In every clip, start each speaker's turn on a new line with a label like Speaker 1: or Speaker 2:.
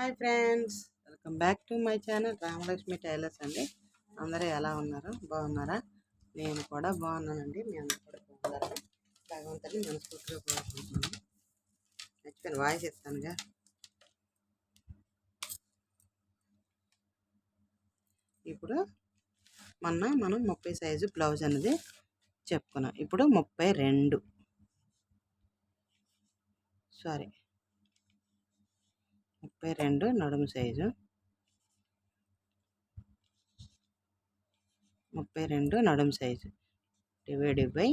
Speaker 1: Hi friends. Welcome back to my channel Ramalakshmi tailors అండి. అందరూ ఎలా ఉన్నారు? బాగున్నారా? నేను కూడా బాగున్నానండి. మీ అందరూ కూడా బాగున్నారా? భగవంతుని మనస్ఫూర్తిగా కోరుకుంటున్నాను. మర్చిపోయిన వాయిస్ ఇస్తానుగా ఇప్పుడు మొన్న మనం ముప్పై సైజు బ్లౌజ్ అనేది చెప్పుకున్నాం. ఇప్పుడు ముప్పై రెండు. సారీ. ముప్పై రెండు నడుము సైజు. ముప్పై రెండు నడుము సైజు. డివైడ్ బై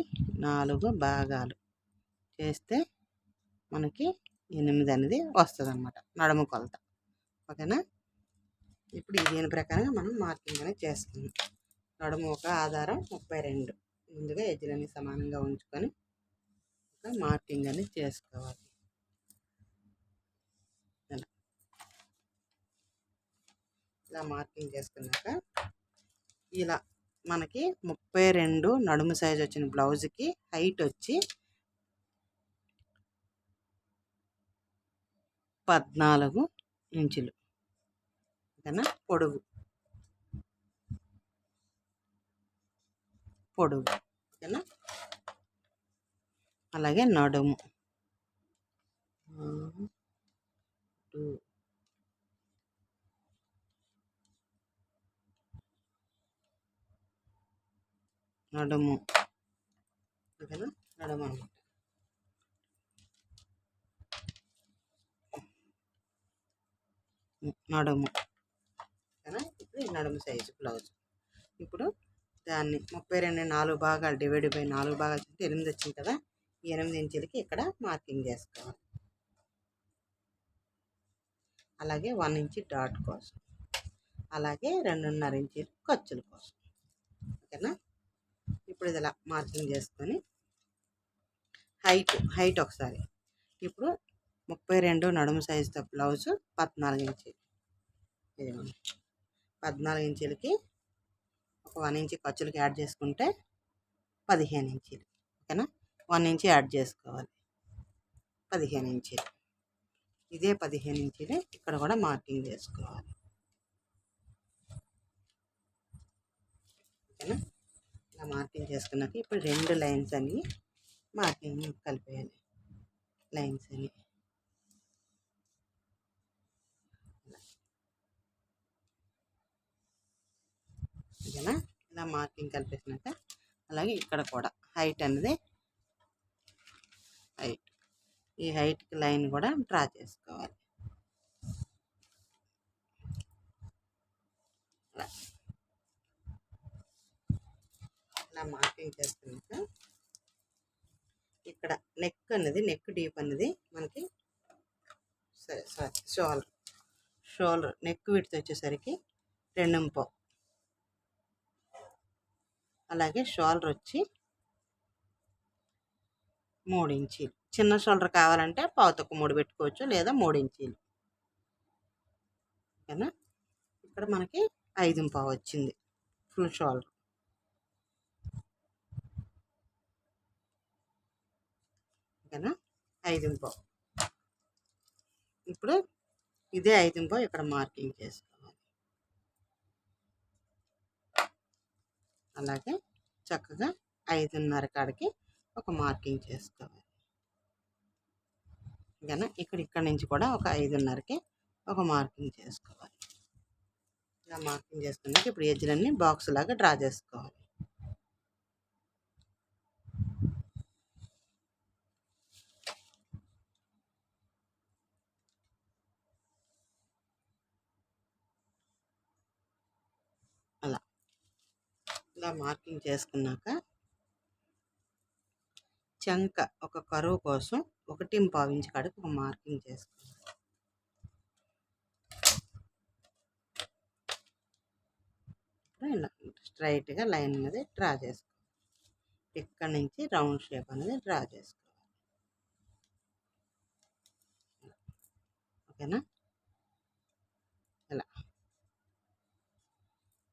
Speaker 1: నాలుగు భాగాలు. చేస్తే మనకి ఎనిమిది అనేది వస్తుంది అనమాట నడుము కొలత. ఓకేనా? ఇప్పుడు దీని ప్రకారంగా మనం మార్కింగ్ అనేది చేసుకుందాం నడుము ఒక ఆధారం ముప్పై రెండు ముందుగా ఎజ్జులన్నీ సమానంగా ఉంచుకొని ఒక మార్కింగ్ అనేది చేసుకోవాలి. ఇలా మార్కింగ్ చేసుకున్నాక ఇలా మనకి ముప్పై రెండు నడుము సైజ్ వచ్చిన బ్లౌజ్కి హైట్ వచ్చి పద్నాలుగు ఇంచులు. ఓకేనా? పొడుగు. పొడుగు. ఓకేనా? అలాగే నడుము. టూ నడుము. ఓకేనా? నడుము అనమాట. నడుము. ఓకేనా? ఇప్పుడు ఈ నడుము సైజు బ్లౌజ్ ఇప్పుడు దాన్ని ముప్పై రెండు నాలుగు భాగాలు డివైడ్ బై నాలుగు భాగాలు చెప్తే ఎనిమిది వచ్చింది కదా? ఈ ఎనిమిది ఇంచులకి ఇక్కడ మార్కింగ్ చేసుకోవాలి. అలాగే వన్ ఇంచ్ డాట్ కోసం. అలాగే రెండున్నర ఇంచీలు ఖర్చుల కోసం. ఓకేనా? ఇప్పుడు ఇది ఇలా మార్కింగ్ చేసుకొని హైట్ హైట్ ఒకసారి. ఇప్పుడు ముప్పై రెండు నడుము సైజుతో బ్లౌజ్ పద్నాలుగు ఇంచీలు ఇదిగోండి. పద్నాలుగు ఇంచులకి ఒక వన్ ఇంచీ ఖర్చులకి యాడ్ చేసుకుంటే పదిహేను ఇంచీలు ఓకేనా? వన్ ఇంచీ యాడ్ చేసుకోవాలి. పదిహేను ఇంచీలు ఇదే పదిహేను ఇంచీలు ఇక్కడ కూడా మార్కింగ్ చేసుకోవాలి. ఓకేనా? ఇలా మార్కింగ్ చేసుకున్నాక ఇప్పుడు రెండు లైన్స్ అని మార్కింగ్ కలిపేయాలి. లైన్స్ అని. ఓకేనా ఇలా మార్కింగ్ కలిపేసినాక అలాగే ఇక్కడ కూడా హైట్ అనేది హైట్. ఈ హైట్కి లైన్ కూడా డ్రా చేసుకోవాలి. అలా ఇట్లా మార్కింగ్ చేసుకున్నాక ఇక్కడ నెక్ అనేది నెక్ డీప్ అనేది మనకి సరే సారీ షోల్డర్ షోల్డర్ నెక్ విడితే వచ్చేసరికి రెండు అలాగే షోల్డర్ వచ్చి మూడు ఇంచీలు. చిన్న షోల్డర్ కావాలంటే పావుతొక్క మూడు పెట్టుకోవచ్చు లేదా మూడు ఇంచీలు. ఓకేనా? ఇక్కడ మనకి ఐదు పావు వచ్చింది. Full shoulder. ఓకేనా ఐదు ఇప్పుడు ఇదే ఐదు ఇక్కడ మార్కింగ్ చేసుకోవాలి. అలాగే చక్కగా ఐదున్నర కాడికి ఒక మార్కింగ్ చేసుకోవాలి. ఓకేనా ఇక్కడ ఇక్కడ నుంచి కూడా ఒక ఐదున్నరకి ఒక మార్కింగ్ చేసుకోవాలి. ఇలా మార్కింగ్ చేసుకున్నాక ఇప్పుడు ఎజ్జులన్నీ బాక్స్ లాగా డ్రా చేసుకోవాలి అలా ఇలా మార్కింగ్ చేసుకున్నాక చంక ఒక కరువు కోసం ఒకటి పావించి కడుపు ఒక మార్కింగ్ చేసుకోవాలి ఇలా స్ట్రైట్గా లైన్ అనేది డ్రా చేసుకోవాలి. ఇక్కడ నుంచి రౌండ్ షేప్ అనేది డ్రా చేసుకోవాలి. ఓకేనా? ఇలా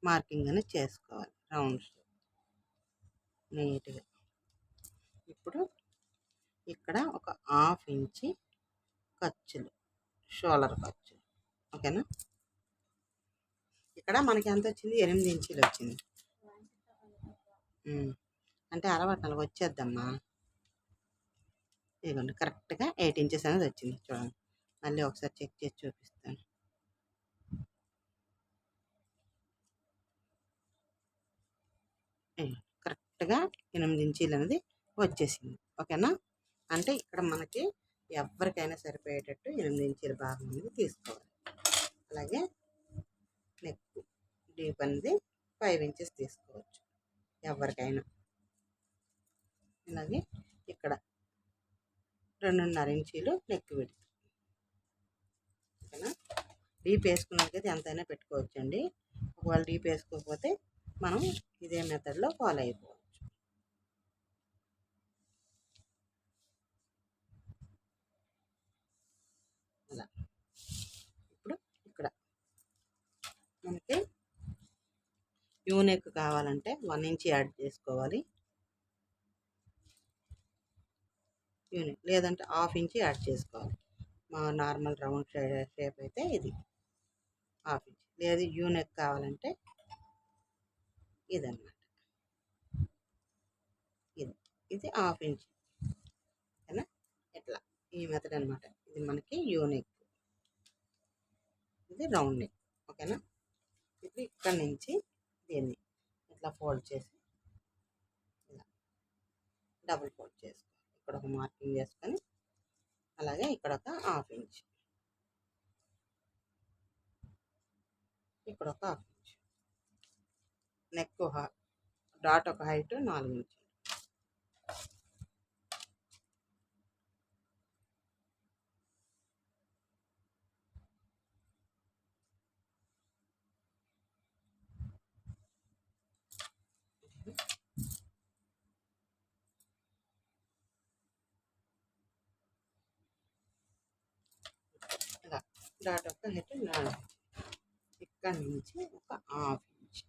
Speaker 1: మార్కింగ్ అనేది చేసుకోవాలి. రౌండ్ షేప్ నీట్గా ఇప్పుడు ఇక్కడ ఒక హాఫ్ ఇంచి ఖర్చులు షోలర్ ఖర్చులు. ఓకేనా? ఇక్కడ మనకి ఎంత వచ్చింది? ఎనిమిది ఇంచీలు వచ్చింది. అంటే అరవై నాలుగు వచ్చేద్దమ్మా. ఇదిగోండి కరెక్ట్గా ఎయిట్ ఇంచెస్ అనేది వచ్చింది. చూడండి. మళ్ళీ ఒకసారి చెక్ చేసి చూపిస్తాను. కరెక్ట్గా ఎనిమిది ఇంచీలు అనేది వచ్చేసింది. ఓకేనా? అంటే ఇక్కడ మనకి ఎవరికైనా సరిపోయేటట్టు ఎనిమిది ఇంచీల భాగం అనేది తీసుకోవాలి. అలాగే నెక్ డీప్ అనేది ఫైవ్ ఇంచెస్ తీసుకోవచ్చు. ఎవరికైనా అలాగే ఇక్కడ రెండున్నర ఇంచీలు నెక్ విడుతు. ఓకేనా? డీప్ వేసుకున్నకైతే ఎంతైనా పెట్టుకోవచ్చండి. ఒకవేళ డీప్ వేసుకోకపోతే మనం ఇదే మెథడ్లో ఫాలో అయిపోవచ్చు. అలా. ఇప్పుడు ఇక్కడ మనకి యూనెక్ కావాలంటే వన్ ఇంచ్ యాడ్ చేసుకోవాలి. యూనిట్ లేదంటే హాఫ్ ఇంచ్ యాడ్ చేసుకోవాలి. మా నార్మల్ రౌండ్ షేప్ అయితే ఇది. హాఫ్ ఇంచ్ లేదు యూనిక్ కావాలంటే ఇదన్నమాట. ఇది ఇది హాఫ్ ఇంచ్. ఓకేనా? ఇట్లా ఈ మెథడ్ అనమాట ఇది మనకి యూనిక్ ఇది రౌండ్ నెక్ ఓకేనా? ఇప్పుడు ఇక్కడ నుంచి దీన్ని ఇట్లా ఫోల్డ్ చేసి ఇలా డబుల్ ఫోల్డ్ చేసుకోవాలి. ఇక్కడ ఒక మార్కింగ్ చేసుకొని అలాగే ఇక్కడ ఒక హాఫ్ ఇంచ్ ఇక్కడ ఒక హాఫ్ నెక్ డాట్ ఒక హైట్ నాలుగు ఇంచ్ ఇలా డాట్ ఒక హైట్ నాలుగు ఇంచ్ ఇక్కడ నుంచి ఒక హాఫ్ ఇంచ్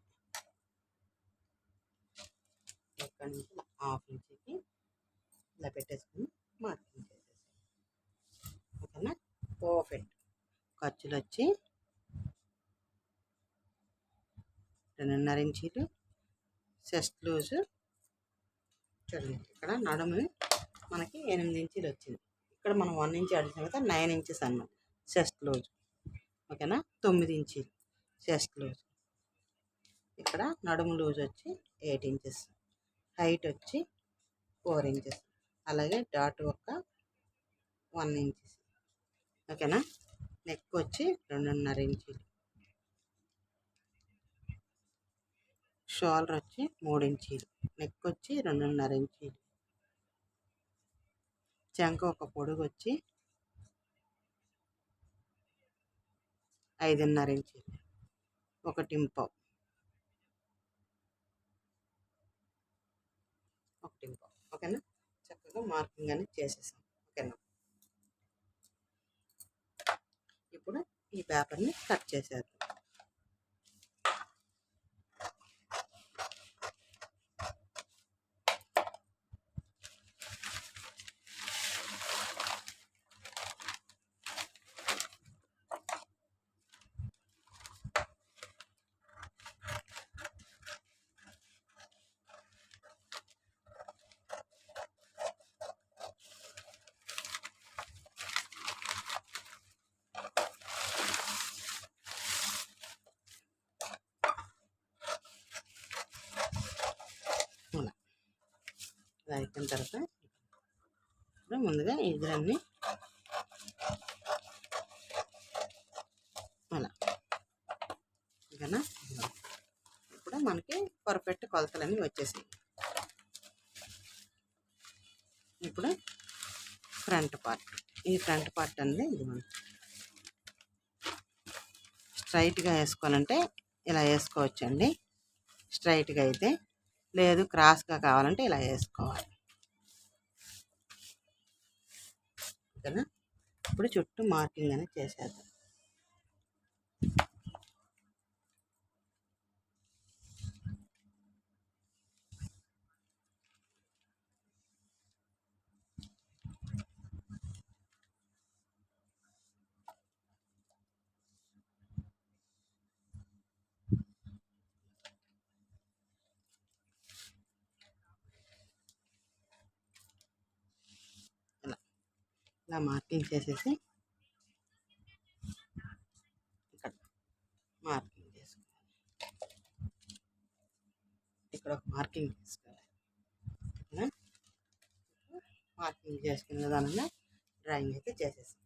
Speaker 1: ఇక్కడ నుంచి హాఫ్ ఇంచీకి ఇలా పెట్టేసుకుని మార్కింగ్ చేసేసాను ఓకేనా? పర్ఫెక్ట్ ఖర్చులు వచ్చి రెండున్నర ఇంచీలు చెస్ట్ లూజు చూడండి ఇక్కడ నడుము మనకి ఎనిమిది ఇంచీలు వచ్చింది. ఇక్కడ మనం వన్ ఇంచ్ అడిగిన తర్వాత నైన్ ఇంచెస్ అన్నమాట. Chest loose. ఓకేనా? తొమ్మిది ఇంచీలు చెస్ట్ లూజ్. ఇక్కడ నడుము లూజ్ వచ్చి ఎయిట్ ఇంచెస్. హైట్ వచ్చి ఫోర్ ఇంచెస్. అలాగే డాట్ ఒక వన్ ఇంచెస్. ఓకేనా? నెక్ వచ్చి రెండున్నర ఇంచీలు. షోల్డర్ వచ్చి మూడు ఇంచీలు. నెక్ వచ్చి రెండున్నర ఇంచీలు. చంక ఒక పొడుగు వచ్చి ఐదున్నర ఇంచీలు. ఒకటి ఓకేనా? చక్కగా మార్కింగ్ అనేది చేసేసాం. ఓకేనా? ఇప్పుడు ఈ పేపర్ని కట్ చేసేద్దాం అలా ఇలా తర్వాత ఇప్పుడు ముందుగా ఇద్దరన్నీ అలా. ఓకేనా? ఇప్పుడు మనకి పర్ఫెక్ట్ కొలతలన్నీ వచ్చేసాయి ఇప్పుడు ఫ్రంట్ పార్ట్. ఈ ఫ్రంట్ పార్ట్ అనేది ఇది మనం స్ట్రైట్గా వేసుకోవాలంటే ఇలా వేసుకోవచ్చండి. స్ట్రైట్గా అయితే లేదు క్రాస్గా కావాలంటే ఇలా వేసుకోవాలి. ఓకేనా? ఇప్పుడు చుట్టూ మార్కింగ్ అనేది చేసేద్దాం. ఇలా మార్కింగ్ చేసేసి ఇక్కడ మార్కింగ్ చేసుకోవాలి. ఇక్కడ ఒక మార్కింగ్ చేసుకోవాలి. మార్కింగ్ చేసుకున్న విధానంగా డ్రాయింగ్ అయితే చేసేసాం.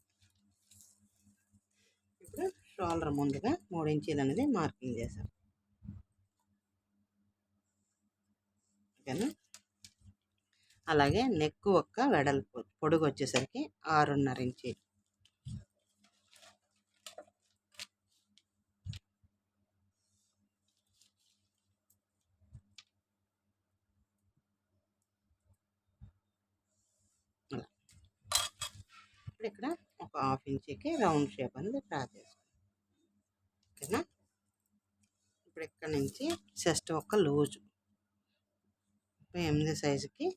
Speaker 1: ఇప్పుడు షోల్డర్ ముందుగా మూడు ఇంచీలు అనేది మార్కింగ్ చేశాం ఓకేనా? అలాగే నెక్ ఒక్క వెడల్పు పొడుగు వచ్చేసరికి ఆరున్నర ఇంచి. అలా. ఇప్పుడు ఇక్కడ ఒక హాఫ్ ఇంచీకి రౌండ్ షేప్ అనేది డ్రా చేసుకోండి ఓకేనా? ఇప్పుడు ఇక్కడ నుంచి చెస్ట్ ఒక లూజు. ఎనిమిది సైజుకి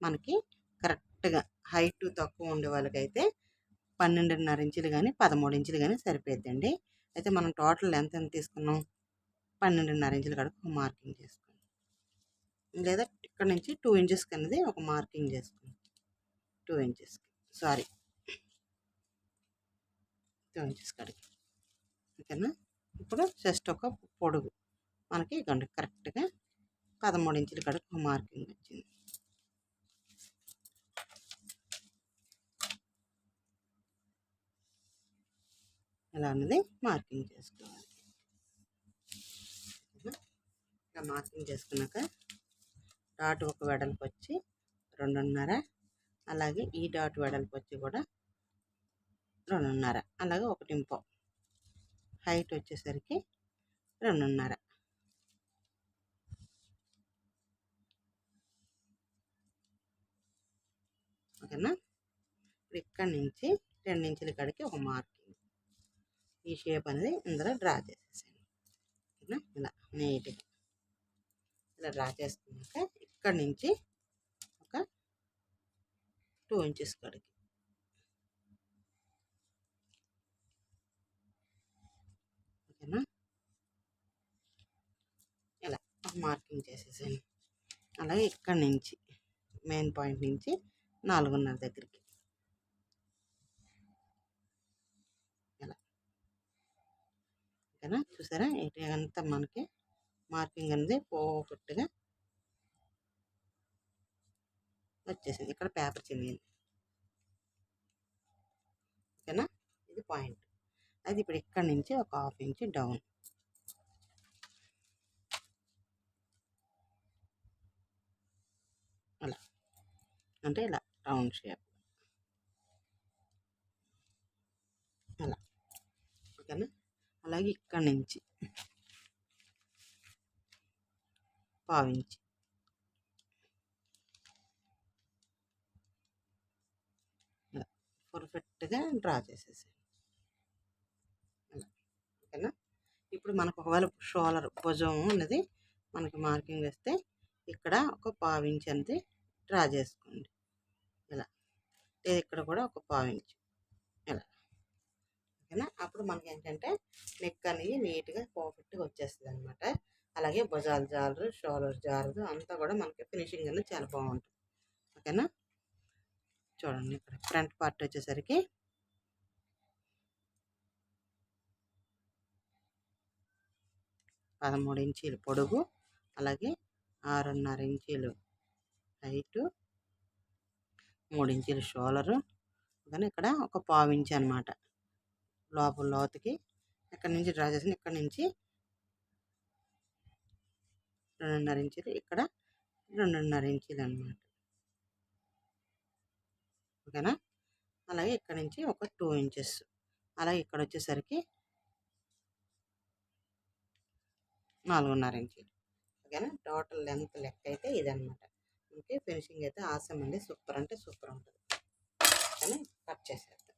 Speaker 1: మనకి కరెక్ట్గా హైట్ తక్కువ ఉండే వాళ్ళకైతే పన్నెండున్నర ఇంచులు కానీ పదమూడు ఇంచులు కానీ సరిపోద్దండి అయితే మనం టోటల్ ఎంత ఎంత తీసుకున్నాం? పన్నెండున్నర ఇంచులు కడుపు మార్కింగ్ చేసుకోండి. లేదా ఇక్కడ నుంచి టూ ఇంచెస్కి అనేది ఒక మార్కింగ్ చేసుకోండి. టూ ఇంచెస్కి సారీ. టూ ఇంచెస్ కడిగి ఓకేనా? ఇప్పుడు జస్ట్ ఒక పొడుగు మనకి ఇవ్వండి కరెక్ట్గా పదమూడు ఇంచుల కడుపు మార్కింగ్ వచ్చింది. ఎలా అన్నది మార్కింగ్ చేసుకోవాలి. ఇలా మార్కింగ్ చేసుకున్నాక డాట్ ఒక వెడల్పు వచ్చి రెండున్నర అలాగే ఈ డాట్ వెడల్పు వచ్చి కూడా రెండున్నర అలాగే ఒకటి ఇంపో హైట్ వచ్చేసరికి రెండున్నర. ఓకేనా? ఇప్పుడు నుంచి రెండు ఇంచుల కాడికి ఒక మార్కింగ్ ఈ షేప్ అనేది ఇందులో డ్రా చేసేసాను ఓకేనా? ఇలా నీట్గా. ఇలా డ్రా చేసుకున్నాక ఇక్కడి నుంచి ఒక టూ ఇంచెస్ కాడికి ఓకేనా? ఇలా మార్కింగ్ చేసేసాను అలాగే ఇక్కడి నుంచి మెయిన్ పాయింట్ నుంచి నాలుగున్నర దగ్గరికి. ఓకేనా? చూసారా? ఇటు అంతా మనకి మార్కింగ్ అనేది పోగొట్టుగా వచ్చేసింది. ఇక్కడ పేపర్ చినిగింది. ఓకేనా? ఇది పాయింట్. అది ఇప్పుడు ఇక్కడ నుంచి ఒక హాఫ్ ఇంచ్ డౌన్. అలా. అంటే ఇలా రౌండ్ షేప్. అలా. ఓకేనా? అలాగే ఇక్కడ నుంచి పావించి. పర్ఫెక్ట్గా డ్రా చేసేసాను ఓకేనా? ఇప్పుడు మనకు ఒకవేళ షోలర్ భుజం అనేది మనకి మార్కింగ్ వేస్తే ఇక్కడ ఒక పావించి అనేది డ్రా చేసుకోండి. ఇలా లేదు ఇక్కడ కూడా ఒక పావించి. ఓకేనా? అప్పుడు మనకి ఏంటంటే నెక్ అనేది నీట్గా పర్ఫెక్ట్గా వచ్చేస్తుంది అనమాట అలాగే భుజాలు జారు షోల్డర్ జారు అంతా కూడా మనకి ఫినిషింగ్ అనేది చాలా బాగుంటుంది. ఓకేనా? చూడండి ఇక్కడ ఫ్రంట్ పార్ట్ వచ్చేసరికి పదమూడు ఇంచీలు పొడుగు అలాగే ఆరున్నర ఇంచీలు హైటు మూడు ఇంచీలు షోలరు. కానీ ఇక్కడ ఒక పావు ఇంచ్ అనమాట లోపల లోతుకి ఇక్కడ నుంచి డ్రా చేసిన ఇక్కడ నుంచి రెండున్నర ఇంచులు ఇక్కడ రెండున్నర ఇంచులు అనమాట ఓకేనా? అలాగే ఇక్కడ నుంచి ఒక టూ ఇంచెస్. అలాగే ఇక్కడ వచ్చేసరికి నాలుగున్నర ఇంచులు. ఓకేనా? టోటల్ లెంత్ లెక్క అయితే ఇదనమాట. మనకి ఫినిషింగ్ అయితే ఆసం అండి. సూపర్ అంటే సూపర్ ఉంటుంది. అని కట్ చేసేద్దాం.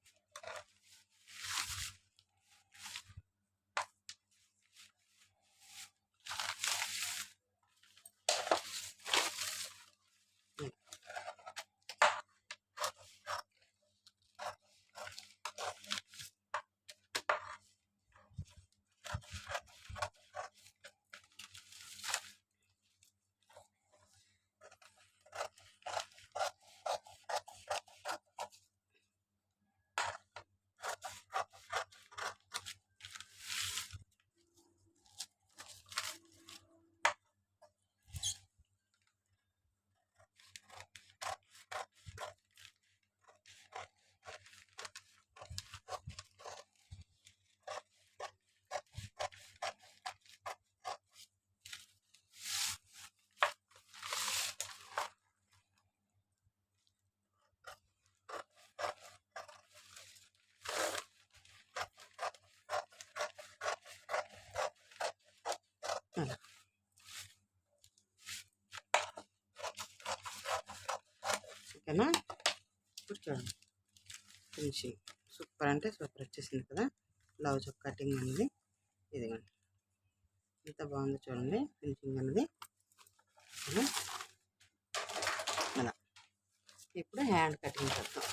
Speaker 1: ఓకేనా ఇప్పుడు చూడండి ఫినిషింగ్. సూపర్ అంటే సూపర్ వచ్చేసింది కదా? బ్లౌజ్ కటింగ్ అనేది. ఇదిగోండి. ఎంత బాగుందో చూడండి ఫినిషింగ్ అనేది. అలా. ఇప్పుడు హ్యాండ్ కటింగ్ చేద్దాం.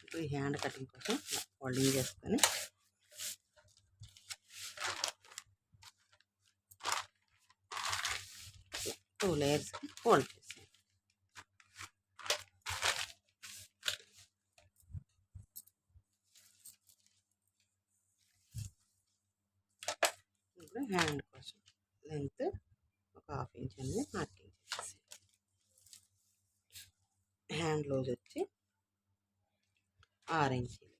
Speaker 1: ఇప్పుడు ఈ హ్యాండ్ కటింగ్ కోసం ఫోల్డింగ్ చేసుకొని టూ లేయర్స్కి ఫోల్డ్ చేస్తాం ఇప్పుడు హ్యాండ్ కోసం లెంగ్త్ ఒక హాఫ్ ఇంచ్ అనేది మార్కింగ్ చేసేసి హ్యాండ్ లూజ్ వచ్చి ఆరు ఇంచీలు.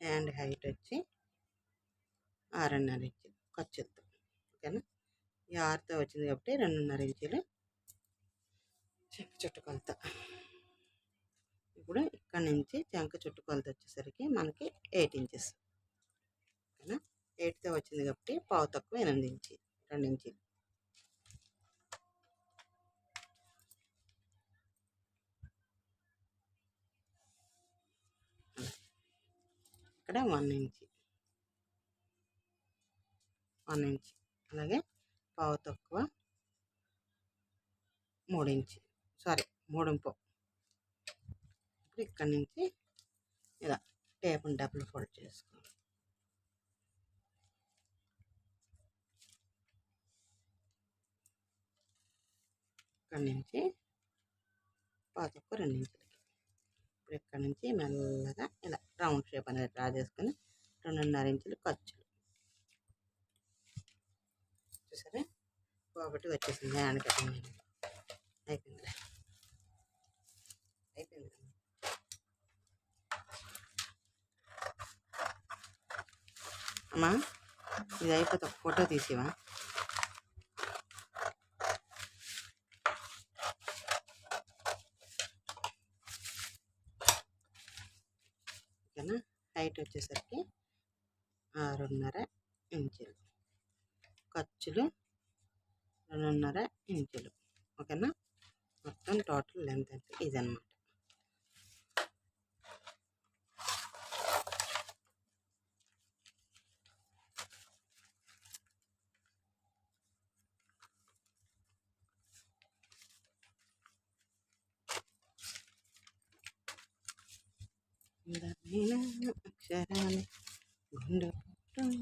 Speaker 1: హ్యాండ్ హైట్ వచ్చి ఆరున్నర ఇంచీలు. ఖర్చుతో ఓకేనా? ఈ ఆరుతో వచ్చింది కాబట్టి రెండున్నర ఇంచులు. చెంక చుట్టుకొలత ఇప్పుడు ఇక్కడ నుంచి చెంక చుట్టుకొలత వచ్చేసరికి మనకి ఎయిట్ ఇంచెస్. ఓకేనా ఎయిట్తో వచ్చింది కాబట్టి పావు తక్కువ ఎనిమిది ఇంచి రెండు ఇంచీలు ఇక్కడ వన్ ఇంచి వన్ ఇంచ్ అలాగే పావు తక్కువ మూడు సారీ మూడింపు. ఇప్పుడు ఇక్కడ నుంచి ఇలా టేప్ని డబుల్ ఫోల్డ్ చేసుకో. ఇక్కడి నుంచి పాతకు రెండు ఇంచులకి ఇప్పుడు ఇక్కడ నుంచి మెల్లగా ఇలా రౌండ్ షేప్ అనేది డ్రా చేసుకొని రెండున్నర ఇంచులు ఖర్చులు చూసారా? ఒకటి వచ్చేసింది హ్యాండ్ కటింగ్ అయిపోయిందిలే. అయిపోయింది అమ్మా ఇది అయిపోతే. ఫోటో తీసివా ఓకేనా? హైట్ వచ్చేసరికి ఆరున్నర ఇంచులు. ఖర్చులు రెండున్నర ఇంచులు. ఓకేనా? మొత్తం టోటల్ లెంత్ అంటే ఇదన్నమాట. Thank you.